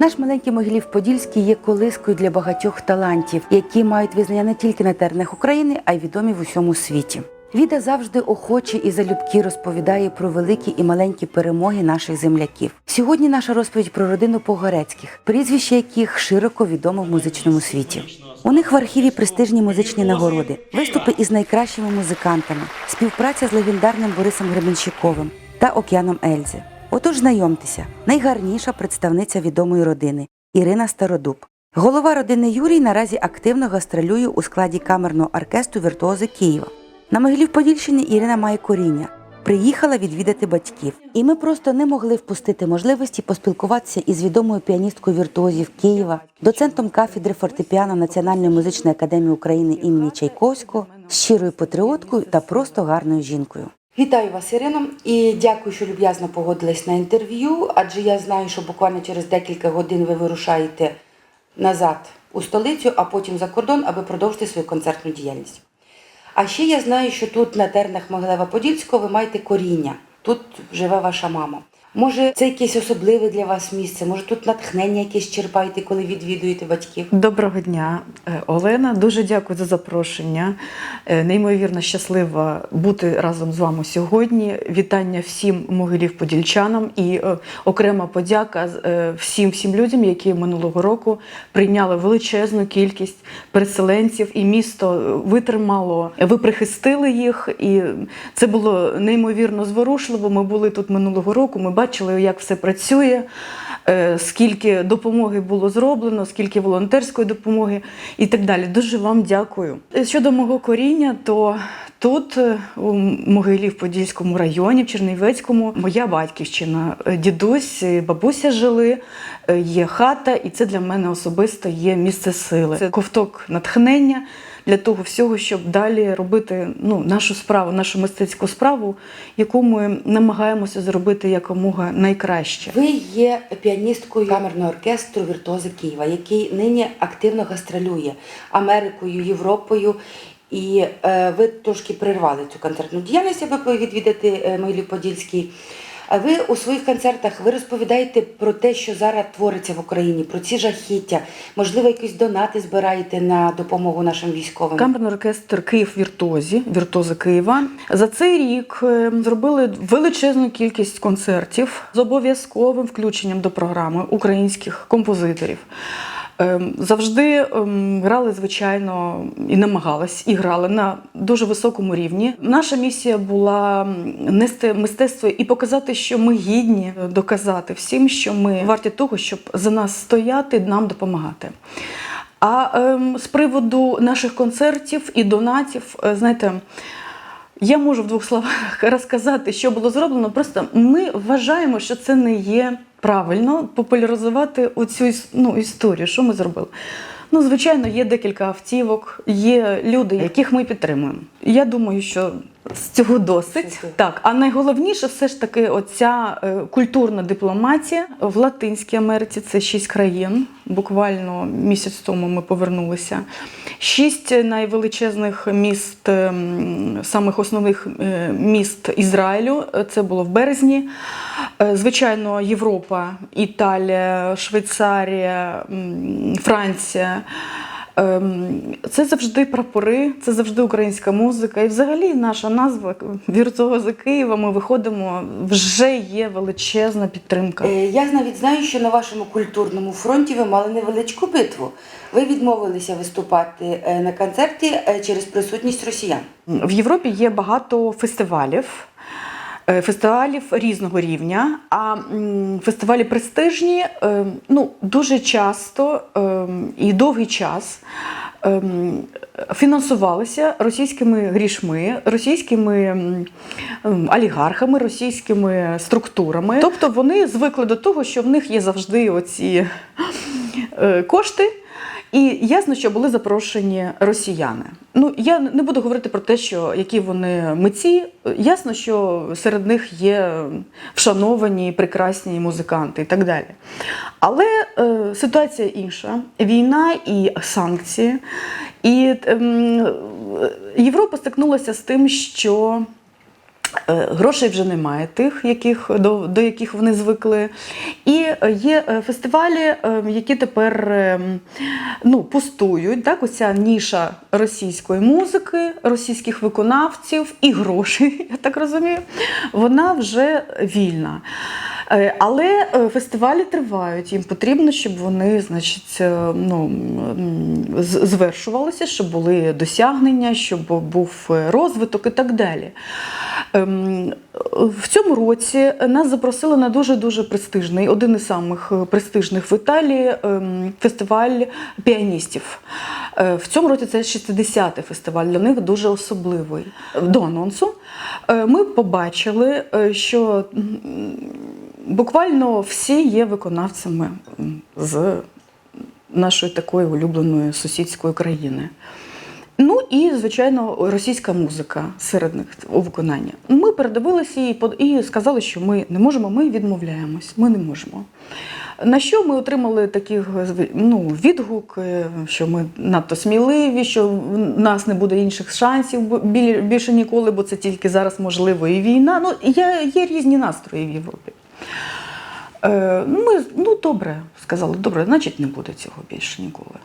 Наш маленький Могилів Подільський є колискою для багатьох талантів, які мають визнання не тільки на теренах України, а й відомі в усьому світі. Віда завжди охоче і залюбки розповідає про великі і маленькі перемоги наших земляків. Сьогодні наша розповідь про родину Погорецьких, прізвище яких широко відомо в музичному світі. У них в архіві престижні музичні нагороди, виступи із найкращими музикантами, співпраця з легендарним Борисом Гребенщиковим та Океаном Ельзи. Отож, знайомтеся, найгарніша представниця відомої родини Ірина Стародуб. Голова родини Юрій наразі активно гастролює у складі камерного оркестру віртуози Києва. На Могилів-Подільщині Ірина має коріння. Приїхала відвідати батьків, і ми просто не могли впустити можливості поспілкуватися із відомою піаністкою віртуозів Києва, доцентом кафедри фортепіано Національної музичної академії України імені Чайковського, щирою патріоткою та просто гарною жінкою. Вітаю вас, Ірино, і дякую, що люб'язно погодились на інтерв'ю. Адже я знаю, що буквально через декілька годин ви вирушаєте назад у столицю, а потім за кордон, аби продовжити свою концертну діяльність. А ще я знаю, що тут на тернах Могилева-Подільського ви маєте коріння. Тут живе ваша мама. Може, це якесь особливе для вас місце? Може, тут натхнення якесь черпаєте, коли відвідуєте батьків? Доброго дня, е, Олена. Дуже дякую за запрошення. Е, Неймовірно щаслива бути разом з вами сьогодні. Вітання всім могилів-подільчанам і е, окрема подяка всім всім людям, які минулого року прийняли величезну кількість переселенців, і місто витримало. Ви прихистили їх, і це було неймовірно зворушливо. Ми були тут минулого року. Ми бачили, як все працює. е, Скільки допомоги було зроблено, скільки волонтерської допомоги і так далі. Дуже вам дякую. Е, Щодо мого коріння, то тут, е, у Могилі в Подільському районі, в Чернівецькому, моя батьківщина, дідусь, бабуся жили, є хата, і це для мене особисто є місце сили. Це ковток натхнення для того всього, щоб далі робити ну, нашу справу, нашу мистецьку справу, яку ми намагаємося зробити якомога найкраще. Ви є піаністкою камерного оркестру віртуози Києва, який нині активно гастролює Америкою, Європою. І е, ви трошки прервали цю концертну діяльність, аби відвідати е, Могилів Подільський. А ви у своїх концертах ви розповідаєте про те, що зараз твориться в Україні, про ці жахіття. Можливо, якісь донати збираєте на допомогу нашим військовим. Камерний оркестр Київ Віртозі, Віртози Києва. За цей рік е, зробили величезну кількість концертів з обов'язковим включенням до програми українських композиторів. Ем, Завжди ем, грали, звичайно, і намагались, і грали на дуже високому рівні. Наша місія була нести мистецтво і показати, що ми гідні, доказати всім, що ми варті того, щоб за нас стояти, нам допомагати. А ем, з приводу наших концертів і донатів, е, знаєте, я можу в двох словах розказати, що було зроблено. Просто ми вважаємо, що це не є правильно популяризувати оцю ну, історію. Що ми зробили? Ну, звичайно, є декілька автівок, є люди, яких ми підтримуємо. Я думаю, що з цього досить. Так, а найголовніше все ж таки оця е, культурна дипломатія в Латинській Америці. Це шість країн. Буквально місяць тому ми повернулися. Шість найвеличезних міст, ем, самих основних е, міст Ізраїлю. Е, Це було в березні. Звичайно, Європа, Італія, Швейцарія, Франція. Ем, Це завжди прапори, це завжди українська музика. І взагалі наша назва Віртуози Києва. Ми виходимо, вже є величезна підтримка. Е, Я навіть знаю, що на вашому культурному фронті ви мали невеличку битву. Ви відмовилися виступати е, на концерті е, через присутність росіян. В Європі є багато фестивалів. Е, Фестивалів різного рівня, а фестивалі престижні е, ну, дуже часто е, і довгий час фінансувалися російськими грішми, російськими олігархами, російськими структурами. Тобто вони звикли до того, що в них є завжди оці кошти. І ясно, що були запрошені росіяни. Ну я не буду говорити про те, що які вони митці. Ясно, що серед них є вшановані, прекрасні музиканти і так далі. Але е, ситуація інша: війна і санкції. І ем, Європа стикнулася з тим, що Е, Грошей вже немає тих, яких, до, до яких вони звикли. І е, є е, фестивалі, е, які тепер е, ну, пустують. Так? Оця ніша російської музики, російських виконавців і грошей, я так розумію, вона вже вільна. Е, Але е, фестивалі тривають, їм потрібно, щоб вони значить, е, ну, звершувалися, щоб були досягнення, щоб був розвиток і так далі. Ем, В цьому році нас запросили на дуже-дуже престижний, один із самих престижних в Італії ем, фестиваль піаністів. В цьому році це 60-й фестиваль, для них дуже особливий. До анонсу ми побачили, що буквально всі є виконавцями з нашої такої улюбленої сусідської країни. Ну і, звичайно, російська музика серед них у виконанні. Ми передивилися і, і сказали, що ми не можемо, ми відмовляємось, ми не можемо. На що ми отримали такий ну, відгук, що ми надто сміливі, що в нас не буде інших шансів більше ніколи, бо це тільки зараз можливо і війна. Ну, є, є різні настрої в Європі. Е, ну, ми, ну, добре, сказали, добре, значить не буде цього більше ніколи.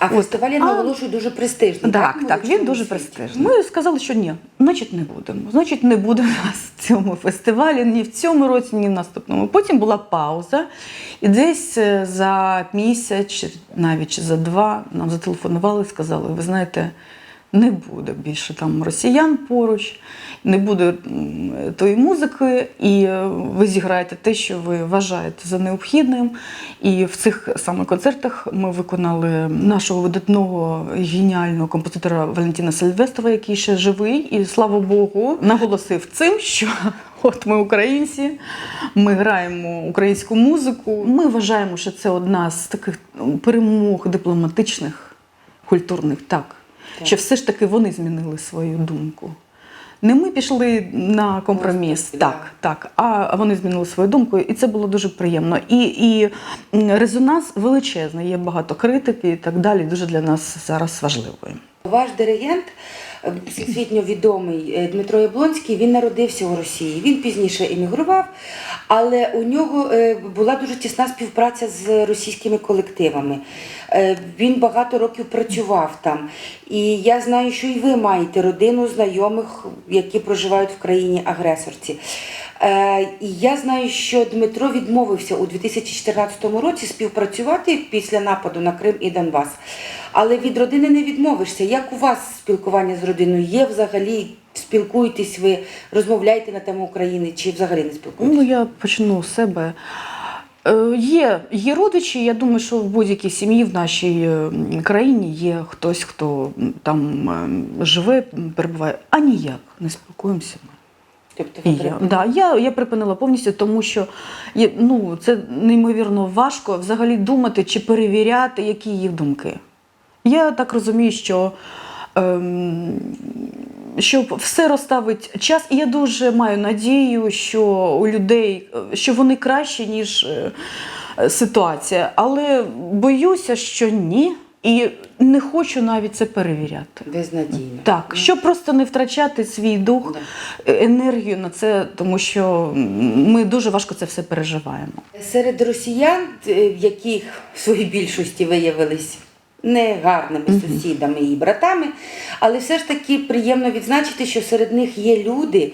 А От. фестиваль я наголошую дуже престижний. Так, в так, він дуже престижний. Ми сказали, що ні, значить не будемо. Значить, не буде нас в цьому фестивалі ні в цьому році, ні в наступному. Потім була пауза, і десь е, за місяць, навіть за два, нам зателефонували і сказали: ви знаєте, не буде більше там росіян поруч, не буде тої музики, і е, ви зіграєте те, що ви вважаєте за необхідним. І в цих саме концертах ми виконали нашого видатного геніального композитора Валентина Сильвестрова, який ще живий, і слава Богу, наголосив цим, що от ми українці, ми граємо українську музику. Ми вважаємо, що це одна з таких перемог дипломатичних, культурних, так. Що все ж таки вони змінили свою думку. Не ми пішли на компроміс, Просто, так, так, а вони змінили свою думку, і це було дуже приємно. І, і резонанс величезний, є багато критики і так далі. Дуже для нас зараз важливою. Ваш диригент, всесвітньо відомий е, Дмитро Яблонський, він народився у Росії. Він пізніше емігрував, але у нього е, була дуже тісна співпраця з російськими колективами. Е, Він багато років працював там. І я знаю, що і ви маєте родину знайомих, які проживають в країні агресорці. І я знаю, що Дмитро відмовився у 2014 році співпрацювати після нападу на Крим і Донбас. Але від родини не відмовишся. Як у вас спілкування з родиною? Є взагалі? Спілкуєтесь ви, розмовляєте на тему України чи взагалі не спілкуєтесь? Ну, я почну з себе. Е, Є, є родичі, я думаю, що в будь-якій сім'ї в нашій е, країні є хтось, хто там е, живе, перебуває, а ніяк не спілкуємося. Тобто ви я, да, я, я припинила повністю, тому що є, ну, це неймовірно важко взагалі думати чи перевіряти, які їх думки. Я так розумію, що, ем, що все розставить час, і я дуже маю надію, що у людей, що вони кращі, ніж е, ситуація. Але боюся, що ні, і не хочу навіть це перевіряти. Безнадійно. Так, щоб просто не втрачати свій дух, е, енергію на це, тому що ми дуже важко це все переживаємо. Серед росіян, е, в яких в своїй більшості виявились негарними сусідами і братами, але все ж таки приємно відзначити, що серед них є люди,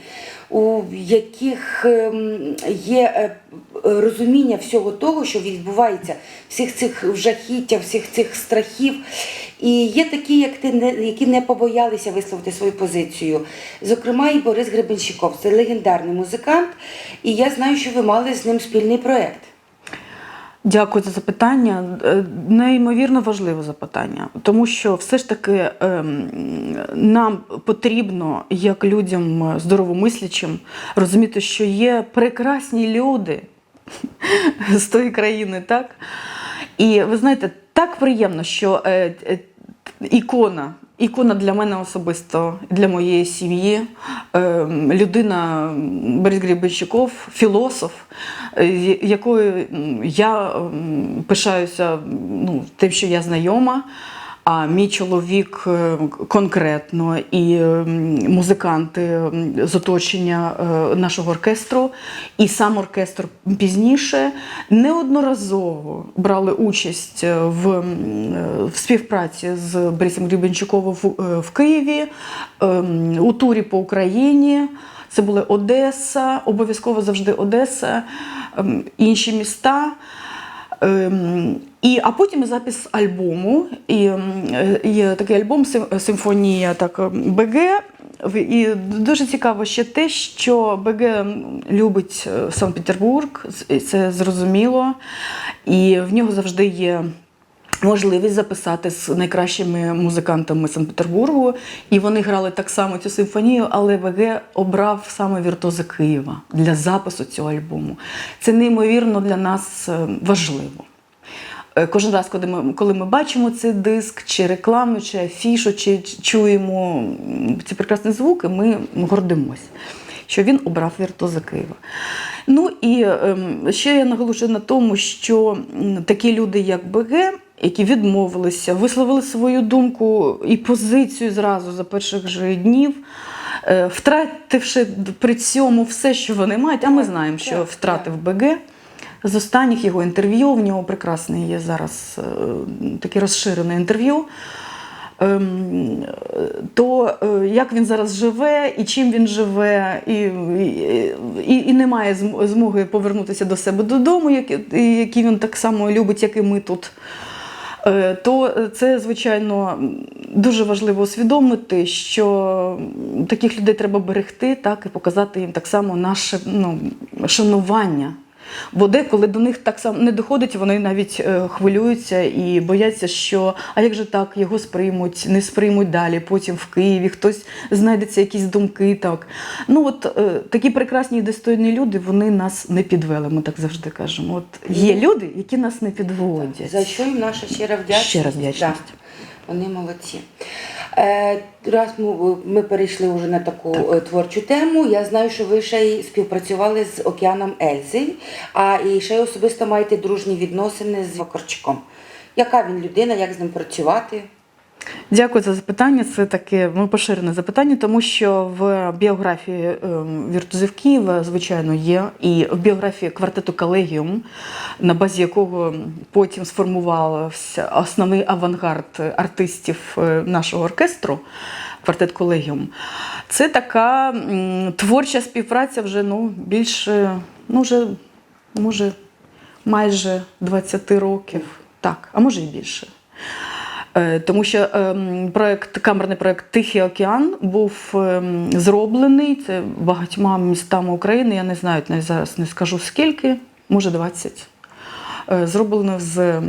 у яких ем, є е, розуміння всього того, що відбувається, всіх цих жахіття, всіх цих страхів. І є такі, як ти, не- які не побоялися висловити свою позицію. Зокрема, і Борис Гребенщиков, це легендарний музикант, і я знаю, що ви мали з ним спільний проєкт. Дякую за запитання. Е, Неймовірно важливе запитання, тому що все ж таки ем, нам потрібно, як людям е, здоровомислячим, розуміти, що є прекрасні люди з тої країни, так? І ви знаєте, так приємно, що е, ікона. Ікона для мене особисто, для моєї сім'ї, е, людина Борис Гребенщиков, філософ, е, якою я пишаюся ну, тим, що я знайома. А мій чоловік е, конкретно і музиканти з оточення е, нашого оркестру, і сам оркестр пізніше неодноразово брали участь е, в, в співпраці з Борисом Гребенчуковим в, в Києві, ем, у турі по Україні. Це були Одеса, обов'язково завжди Одеса, ем, інші міста. Ем, І, а потім запис альбому. І е, є такий альбом Симфонія так, ем, БГ. І дуже цікаво ще те, що БГ любить е, Санкт-Петербург, це зрозуміло. І в нього завжди є можливість записати з найкращими музикантами Санкт-Петербургу. І вони грали так само цю симфонію, але ВГ обрав саме віртуози Києва для запису цього альбому. Це неймовірно для нас е, важливо. Е, Кожен раз, коли ми, коли ми бачимо цей диск, чи рекламу, чи афішу, чи чуємо ці прекрасні звуки, ми гордимось, що він обрав віртуози Києва. Ну і ем, ще я наголошую на тому, що такі люди, як БГ, які відмовилися, висловили свою думку і позицію зразу за перших же днів. е, Втративши при цьому все, що вони мають, а ми знаємо, що втратив БГ. З останніх його інтерв'ю, в нього прекрасне є зараз е, таке розширене інтерв'ю. Ем, То е, як він зараз живе і чим він живе, і, і, і, і не має змоги повернутися до себе додому, які він так само любить, як і ми тут. Е, То це, звичайно, дуже важливо усвідомити, що таких людей треба берегти, так, і показати їм так само наше ну, шанування. Бо деколи до них так само не доходить, вони навіть е, хвилюються і бояться, що а як же так його сприймуть, не сприймуть далі, потім в Києві хтось знайдеться якісь думки. Так ну от е, такі прекрасні і достойні люди, вони нас не підвели. Ми так завжди кажемо. От є люди, які нас не підводять. За що їм наша щира вдячність. Щира вдячність. Да. Вони молодці. Е, раз ми, перейшли вже на таку е, творчу тему. Я знаю, що ви ще й співпрацювали з Океаном Ельзи, а і ще й особисто маєте дружні відносини з Вакарчуком. Яка він людина, як з ним працювати? Дякую за запитання. Це таке ну, поширене запитання, тому що в біографії ем, віртузів Києва, звичайно, є, і в біографії квартету Колегіум, на базі якого потім сформувався основний авангард артистів е, нашого оркестру. Квартет Колегіум. Це така творча співпраця вже ну, більше, ну, вже, може, майже 20 років. Так, а може і більше. Е, Тому що ем, проект, камерний проект Тихий океан був ем, зроблений це багатьма містами України. Я не знаю, зараз не скажу скільки, може 20. Е, Зроблено з,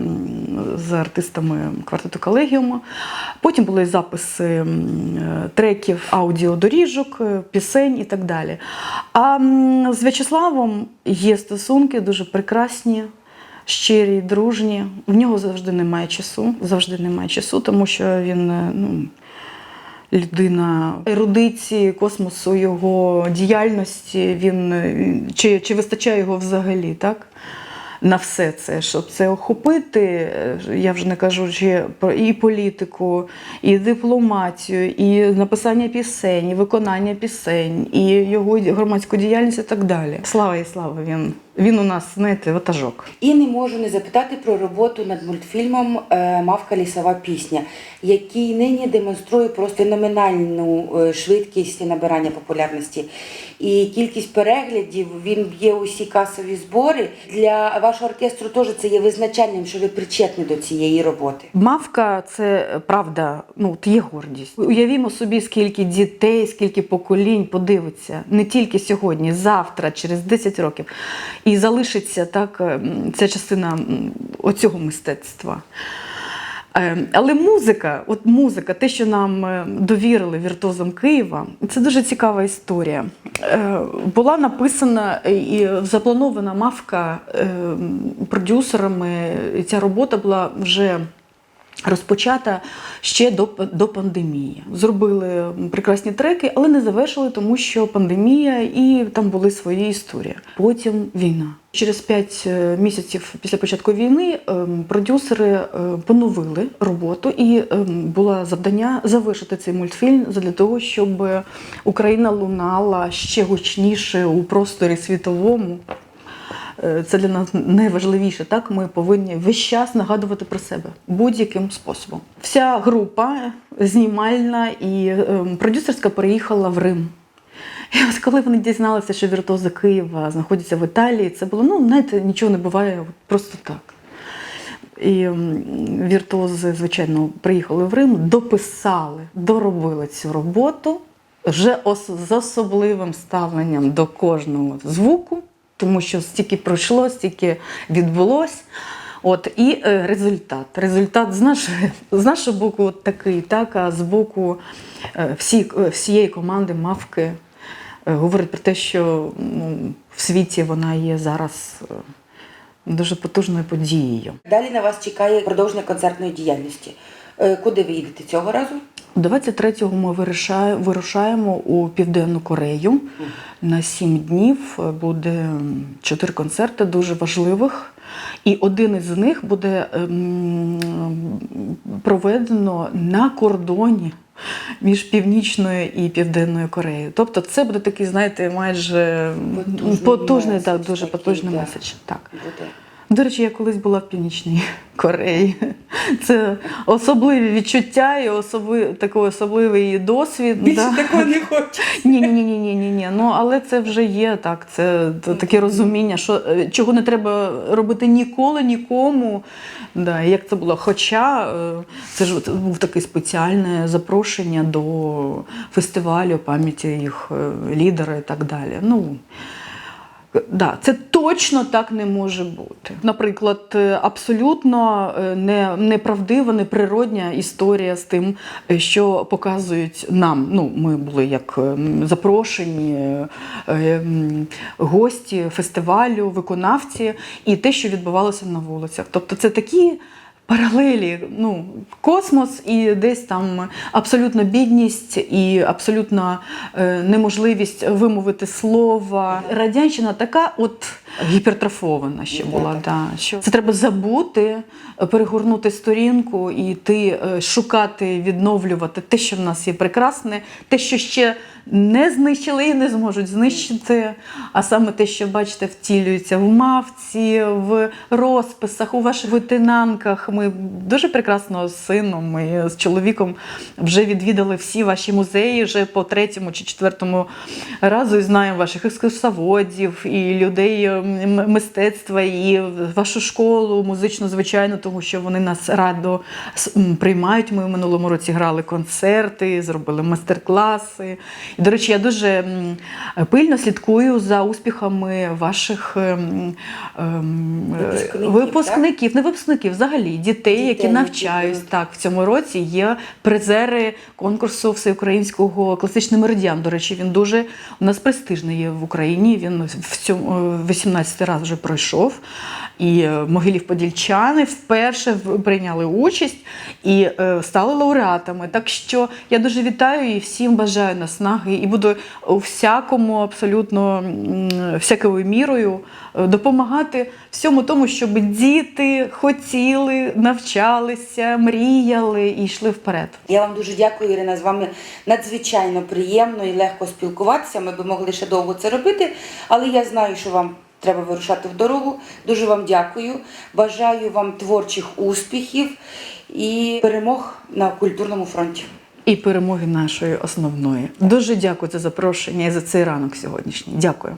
з артистами квартету колегіуму. Потім були записи треків, аудіодоріжок, е, пісень і так далі. А з В'ячеславом є стосунки дуже прекрасні щирі, дружні. В нього завжди немає часу, завжди немає часу, тому що він е, ну, людина ерудиції, космосу, його діяльності. Він, е, чи, чи вистачає його взагалі, так? На все це, щоб це охопити, е, я вже не кажу ще про і політику, і дипломатію, і написання пісень, і виконання пісень, і його громадську діяльність і так далі. Слава і слава, він, він у нас, знаєте, ватажок. І не можу не запитати про роботу над мультфільмом е, Мавка лісова пісня, який нині демонструє просто феноменальну е, швидкість набирання популярності. І кількість переглядів він б'є усі касові збори. Для вашого оркестру теж це є визначальним, що ви причетні до цієї роботи. Мавка це правда, ну от є гордість. Уявімо собі, скільки дітей, скільки поколінь подивиться не тільки сьогодні, завтра, через 10 років. І залишиться так ем, ця частина оцього мистецтва. Ем, Але музика, от музика, те, що нам е, довірили віртуозам Києва, це дуже цікава історія. Е, Була написана і запланована мавка е, продюсерами. Ця робота була вже Розпочата ще до, до пандемії. Зробили прекрасні треки, але не завершили, тому що пандемія і там були свої історії. Потім війна. Через 5 місяців після початку війни ем, продюсери е, поновили роботу, і ем, було завдання завершити цей мультфільм для того, щоб Україна лунала ще гучніше у просторі світовому. Е, Це для нас найважливіше. Так ми повинні весь час нагадувати про себе будь-яким способом. Вся група знімальна і ем, продюсерська переїхала в Рим. І от коли вони дізналися, що віртуози Києва знаходяться в Італії, це було ну знаєте, нічого не буває просто так. І м, віртуози, звичайно, приїхали в Рим, дописали, доробили цю роботу вже з особливим ставленням до кожного звуку, тому що стільки пройшло, стільки відбулось. От і е, результат. Результат з нашої, з нашого боку от такий, так, а з боку е, всі, е, всієї команди мавки говорить про те, що ну, в світі вона є зараз дуже потужною подією. Далі на вас чекає продовження концертної діяльності. Куди ви їдете цього разу? 23-го ми вирушаємо у Південну Корею. На сім днів буде чотири концерти дуже важливих. І один із них буде ем, проведено на кордоні між Північною і Південною Кореєю. Тобто це буде такий, знаєте, майже Потужний потужний, так, дуже потужний меседж. Так. Буде. До речі, я колись була в Північній Кореї. Це особливі відчуття і особи, такий особливий досвід. Більше да. такого не хочу. Ні, ні, ні, ні, ні. Ну але це вже є так. Це таке розуміння, що е, чого не треба робити ніколи, нікому. Да, як це було. Хоча е, це ж був таке спеціальне запрошення до фестивалю пам'яті їх е, лідера і так далі. Ну, Да, це точно так не може бути. Наприклад, е, абсолютно е, не, неправдива, неприродня історія з тим, е, що показують нам. Ну, ми були як запрошені гості фестивалю, виконавці, і те, що відбувалося на вулицях. Тобто, це такі. Паралелі, ну, космос і десь там абсолютна бідність і абсолютна е, неможливість вимовити слова. Радянщина така от гіпертрофована ще була. так. Да, що це треба забути, перегорнути сторінку і йти е, шукати, відновлювати те, що в нас є прекрасне, те, що ще не знищили і не зможуть знищити, а саме те, що бачите, втілюється в мавці, в розписах, у ваших витинанках. Ми дуже прекрасно з сином і з чоловіком вже відвідали всі ваші музеї вже по третьому чи четвертому разу і знаємо ваших екскурсоводів і людей мистецтва, і вашу школу музичну, звичайно, тому що вони нас радо приймають. Ми в минулому році грали концерти, зробили майстер-класи. І, до речі, я дуже пильно слідкую за успіхами ваших ем, ем, Випускників, випускників, не випускників, взагалі дітей, Дітей, які навчаюсь. будуть. Так, в цьому році є призери конкурсу всеукраїнського класичний меридіан. До речі, він дуже у нас престижний є в Україні. Він в цьому 18 раз вже пройшов. І е, Могилів-Подільчани вперше прийняли участь і е, стали лауреатами. Так що я дуже вітаю і всім бажаю наснаги, і буду у всякому абсолютно всякою мірою е, допомагати всьому тому, щоб діти хотіли, навчалися, мріяли і йшли вперед. Я вам дуже дякую, Ірина. З вами надзвичайно приємно і легко спілкуватися. Ми би могли ще довго це робити, але я знаю, що вам треба вирушати в дорогу. Дуже вам дякую. Бажаю вам творчих успіхів і перемог на культурному фронті. І перемоги нашої основної. Дуже дякую за запрошення і за цей ранок сьогоднішній. Дякую.